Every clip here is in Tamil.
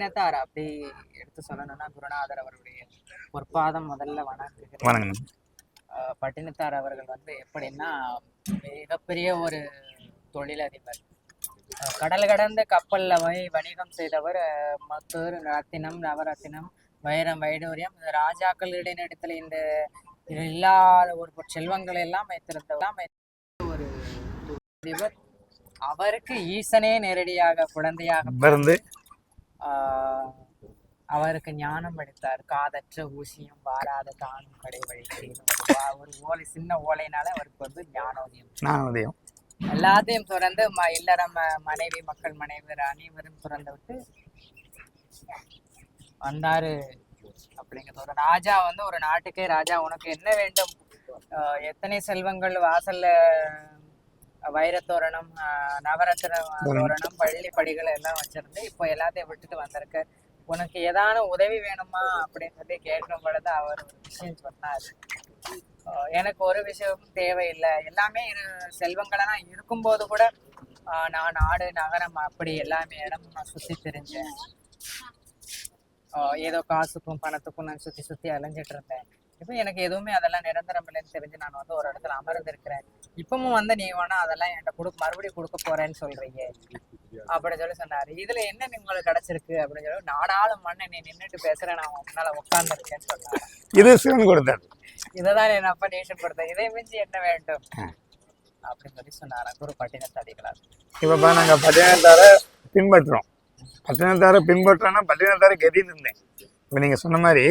பட்டினத்தார் அப்படி எடுத்து சொல்லணும்னா குருநாதர் அவருடைய பொற்பாதம் முதல்ல வணங்குகிறேன் பட்டினத்தார் அவர்கள் வந்து எப்படின்னா மிகப்பெரிய ஒரு தொழிலதிபர். கடல் கடந்த கப்பல்ல போய் வணிகம் செய்தவர் மத்தூர் ரத்தினம் நவரத்தினம் வைரம் வைடூரியம் இந்த ராஜாக்களிடம் இடத்துல இந்த இல்லாத ஒரு செல்வங்கள் எல்லாம் வைத்திருந்தவர். ஒரு தொழிலதிபர். அவருக்கு ஈசனே நேரடியாக குழந்தையாக பிறந்து அவருக்கு ஞானம் அளித்தார். காதற்ற ஊசியும் வாராத தானும் கடை வழிக்கு ஒரு ஓலை சின்ன ஓலைனால அவருக்கு வந்து ஞானோதயம். நான் உதயம் எல்லாத்தையும் துறந்து ம இல்லறம் மனைவி மக்கள் மனைவர் அனைவரும் துறந்து விட்டு வந்தாரு அப்படிங்கிறது. ஒரு ராஜா வந்து ஒரு நாட்டுக்கே ராஜா. உனக்கு என்ன வேண்டும்? எத்தனை செல்வங்கள் வாசல்ல வைரத்தோரணம் ஆஹ் நவரத்ன தோரணம் பள்ளி படிகள் எல்லாம் வச்சிருந்து இப்போ எல்லாத்தையும் விட்டுட்டு வந்திருக்க உனக்கு ஏதான உதவி வேணுமா அப்படின்னு சொல்லி கேட்கும் பொழுது அவர் விஷயம் சொன்னார். எனக்கு ஒரு விஷயமும் தேவையில்லை. எல்லாமே இரு செல்வங்களெல்லாம் இருக்கும்போது கூட ஆஹ் நான் நாடு நகரம் அப்படி எல்லாமே இடம் நான் சுத்தி தெரிஞ்சேன். ஆஹ் ஏதோ காசுக்கும் பணத்துக்கும் நான் சுத்தி சுத்தி அலைஞ்சிட்டு இருந்தேன். இப்போ எனக்கு எதுவுமே அதெல்லாம் நிரந்தரம் இல்லைன்னு தெரிஞ்சு நான் வந்து ஒரு இடத்துல அமர்ந்திருக்கிறேன். இப்பவும் வந்து நீ வேணா அதெல்லாம் என்கிட்ட கொடு மறுபடியும் கொடுக்க போறேன்னு சொல்றீங்க. அப்படின்னு சொல்லி சொன்னாரு. இதுல என்ன உங்களுக்கு கிடைச்சிருக்கு அப்படின்னு சொல்லி நாடாளும் மண்ணை நீ நின்னுட்டு பேசுறேன் நான் முன்னால உட்கார்ந்துருக்கேன்னு சொன்னாரு. இது சிவன் கொடுத்தார் இததான் என் அப்பா நேஷன் கொடுத்தேன் இதை மிஞ்சி என்ன வேண்டும்? அப்படின்னு சொல்லி சொன்னாரா. குரு பட்டினத்தாதிகளார் இப்போ நாங்கள் பட்டினத்தார பின்பற்றுறோம். பட்டினத்தார பின்பற்றோன்னா பட்டினத்தார கதின்னு இருந்தேன். இப்போ நீங்கள் சொன்ன மாதிரி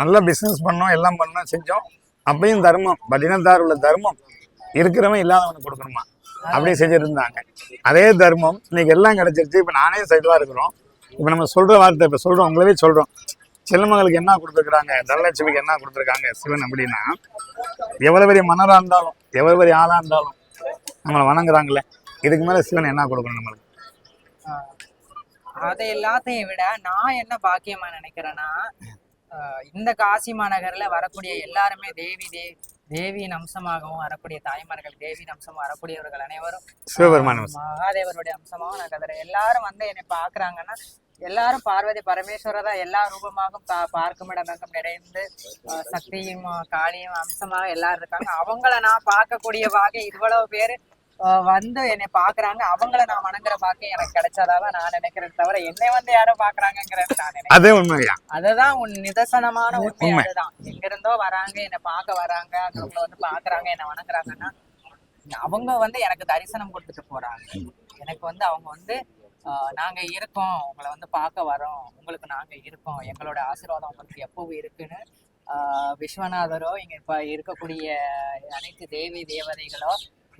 நல்லா பிஸ்னஸ் பண்ணோம் எல்லாம் பண்ணோம் செஞ்சோம். அப்பயும் தர்மம். பட்டினத்தார் உள்ள தர்மம். இருக்கிறவன் இல்லாதவனுக்கு கொடுக்கணுமா? அப்படியே செஞ்சுருந்தாங்க. அதே தர்மம் இன்னைக்கு எல்லாம் கிடைச்சிருச்சு. இப்போ நானே சைடுவாக இருக்கிறோம். இப்போ நம்ம சொல்கிற வார்த்தை இப்போ சொல்கிறோம் உங்களவே சொல்கிறோம் செல்லமகளுக்கு என்ன கொடுத்துருக்குறாங்க? தனலட்சுமிக்கு என்ன கொடுத்துருக்காங்க சிவன் அப்படின்னா எவ்வளோ பெரிய மன்னராக இருந்தாலும் எவ்வளோ பெரிய ஆளாக இருந்தாலும் நம்மளை வணங்குறாங்களே இதுக்கு மேலே சிவன் என்ன கொடுக்கணும் நம்மளுக்கு? அதை எல்லாத்தையும் விட நான் என்ன பாக்கியமா நினைக்கிறேன்னா இந்த காசி மாநகர்ல வரக்கூடிய எல்லாருமே தேவி தே தேவியின் அம்சமாகவும் வரக்கூடிய தாய்மார்கள் தேவியின் அம்சமாக வரக்கூடியவர்கள் அனைவரும் மகாதேவருடைய அம்சமாகவும் நான் கதறேன் எல்லாரும் வந்து என்னை பாக்குறாங்கன்னா எல்லாரும் பார்வதி பரமேஸ்வரர் தான் எல்லா ரூபமாகவும் பா பார்க்கும் இடமெங்கும் நிறைந்து சக்தியும் காளியும் அம்சமாக எல்லாரும் இருக்காங்க. அவங்கள நான் பார்க்கக்கூடிய பாக்கி இவ்வளவு பேரு வந்து என்னை பாக்குறாங்க. அவங்கள நான் வணங்குற பாக்கியம் எனக்கு கிடைச்சதாதான் நான் நினைக்கிறேன் தவிர என்னை வந்து யாரும் பாக்குறாங்கிறது நான் நினைக்கிறேன். அதே உண்மையா? அதுதான் உன் நிதர்சனமான உண்மை. அதுதான். எங்க இருந்தோ வராங்க என்னை பார்க்க வராங்க அவங்க வந்து பாக்குறாங்க என்னை வணங்குறாங்கன்னா அவங்க வந்து எனக்கு தரிசனம் கொடுத்துட்டு போறாங்க. எனக்கு வந்து அவங்க வந்து நாங்க இருக்கோம் உங்களை வந்து பார்க்க வரோம் உங்களுக்கு நாங்க இருக்கோம் எங்களோட ஆசீர்வாதம் உங்களுக்கு எப்பவும் இருக்குன்னு ஆஹ், விஸ்வநாதரோ இங்க இப்ப இருக்கக்கூடிய அனைத்து தேவி தேவதைகளோ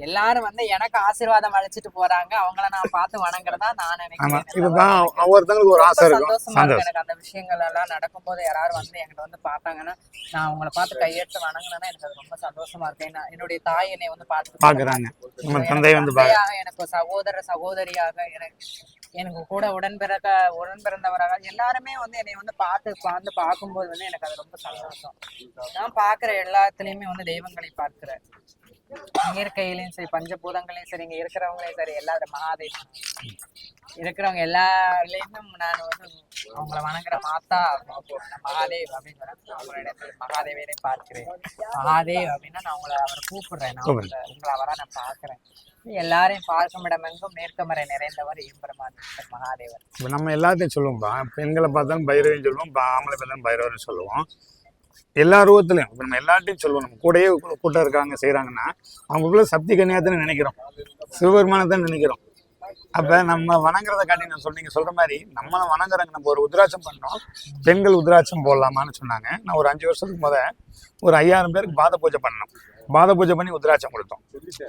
எல்லாரும் வந்து எனக்கு ஆசீர்வாதம் அழைச்சிட்டு போறாங்க. அவங்கள நான் பார்த்து வணங்குறதா நான் நினைக்கிறேன். இதுதான் ஒவ்வொருத்தங்களுக்கு ஒரு ஆசை சந்தோஷமா இருக்கு எனக்கு அந்த விஷயங்கள் எல்லாம் நடக்கும்போது யாராவது வந்து என்கிட்ட வந்து பார்த்தாங்கன்னா நான் உங்களை பார்த்து கையெடுத்து வணங்கினேன்னா எனக்கு அது ரொம்ப சந்தோஷமா இருக்கு ஏன்னா என்னுடைய தாய் என்னை வந்து பார்த்து பாக்குறாங்க. தந்தை வந்து எனக்கு சகோதர சகோதரியாக எனக்கு எனக்கு கூட உடன் பிறக்க உடன் பிறந்தவராக எல்லாருமே வந்து என்னை வந்து பார்த்து பார்த்து பார்க்கும்போது வந்து எனக்கு அது ரொம்ப சந்தோஷம். நான் பார்க்குற எல்லாத்துலயுமே வந்து தெய்வங்களை பார்க்கிறேன். இயற்கையிலையும் சரி பஞ்சபூதங்களையும் சரி இங்க இருக்கிறவங்களையும் சரி எல்லாரும் மகாதேவன். இருக்கிறவங்க எல்லாருலயுமே நான் வந்து அவங்கள வணங்குற மாத்தா மகாதேவ் அப்படின்னு சொல்றேன் அவங்களிடத்தில் மகாதேவரை பார்க்கிறேன். மகாதேவ் அப்படின்னா நான் உங்களை அவரை கூப்பிடுறேன். நான் உங்களை உங்களை அவரா நான் பார்க்கிறேன். எல்லாரையும் பார்க்கும் இடமெங்கும் மேற்கமரை நிறைந்தவர் எம்பெருமான் மகாதேவர். நம்ம எல்லாத்தையும் சொல்லுவோம்ப்பா பெண்களை பார்த்தாலும் பைரவன் சொல்லுவோம் ஆம்பளை பார்த்தாலும் பைரவர்னு சொல்லுவோம். எல்லா ரூபத்துலையும். இப்போ நம்ம எல்லாத்தையும் சொல்லுவோம். நம்ம கூடயே கூ- கூட்டம் இருக்காங்க செய்கிறாங்கன்னா அவங்களுக்குள்ள சக்தி கன்னியாத்தனை நினைக்கிறோம். சிவபெருமானத்தை நினைக்கிறோம். அப்போ நம்ம வணங்குறத காட்டி நான் சொன்னீங்க சொல்கிற மாதிரி நம்மளை வணங்குறாங்க நம்ம ஒரு உத்ராட்சம் பண்ணோம் பெண்கள் உத்ராட்சம் போடலாமான்னு சொன்னாங்க. நான் ஒரு அஞ்சு வருஷத்துக்கு முத ஒரு ஐயாயிரம் பேருக்கு பாத பூஜை பண்ணோம் பாத பூஜை பண்ணி உத்ராட்சம் கொடுத்தோம்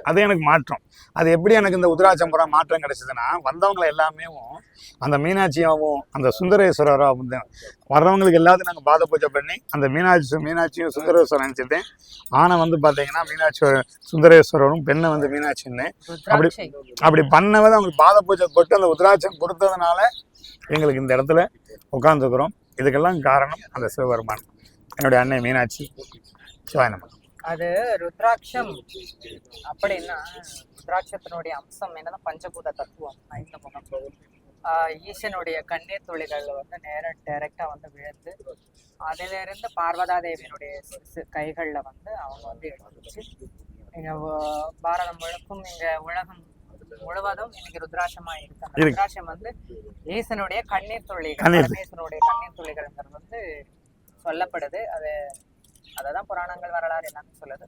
அது எனக்கு மாற்றம். அது எப்படி எனக்கு இந்த உத்ராட்சம் புறம் மாற்றம் கிடைச்சதுன்னா வந்தவங்க எல்லாமே அந்த மீனாட்சியாவும் அந்த சுந்தரேஸ்வரரும் வந்து வர்றவங்களுக்கு எல்லாத்தையும் நாங்கள் பாத பூஜை பண்ணி அந்த மீனாட்சி மீனாட்சியும் சுந்தரேஸ்வரர் நினச்சிட்டேன் ஆனை வந்து பார்த்தீங்கன்னா மீனாட்சி சுந்தரேஸ்வரரும் பெண்ணை வந்து மீனாட்சின்னு. அப்படி அப்படி பண்ணவதை அவங்களுக்கு பாத பூஜை போட்டு அந்த உத்ராட்சம் கொடுத்ததுனால எங்களுக்கு இந்த இடத்துல உட்காந்துருக்குறோம் இதுக்கெல்லாம் காரணம் அந்த சிவபெருமான். என்னுடைய அன்னை மீனாட்சி. சிவாய நம அது ருத்ராட்சம் அப்படின்னா ருத்ராட்சத்தினுடைய அம்சம் என்னன்னா பஞ்சபூத தத்துவம். ஐந்து முகம் ஈசனுடைய கண்ணீர் துளிகள் வந்து நேர டைரக்டா வந்து விழுந்து அதிலிருந்து பார்வதா தேவியினுடைய கைகள்ல வந்து அவங்க வந்து எடுத்துச்சு இங்க பாரதம் முழுக்கும் இங்க உலகம் முழுவதும் இன்னைக்கு ருத்ராட்சமா இருக்கு. ருத்ராட்சம் வந்து ஈசனுடைய கண்ணீர் துளிகள் கண்ணீர். பரமேஸ்வரனுடைய கண்ணீர் துளிகள்ங்கிறது வந்து சொல்லப்படுது. அது அததான் புராணங்கள் வரலாறு எல்லாமே சொல்லுது.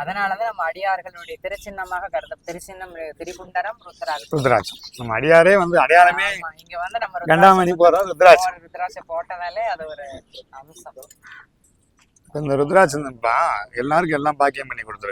அதனாலதான் நம்ம அடியார்களுடைய திருச்சின்னமாக கருத திருச்சின்னம் திரிபுண்டரம் ருத்ராட்சம். ருத்ராட்சம். நம்ம அடியாரே வந்து அடையாளமே இங்க வந்து நம்ம கண்டாமணி போறோம் ருத்ராட்சம். ருத்ராட்சம் போட்டதாலே அது ஒரு அம்சம். இந்த ருத்ராட்சம் எல்லாருக்கும் எல்லாம் பாக்கியம் பண்ணி கொடுத்துருக்கு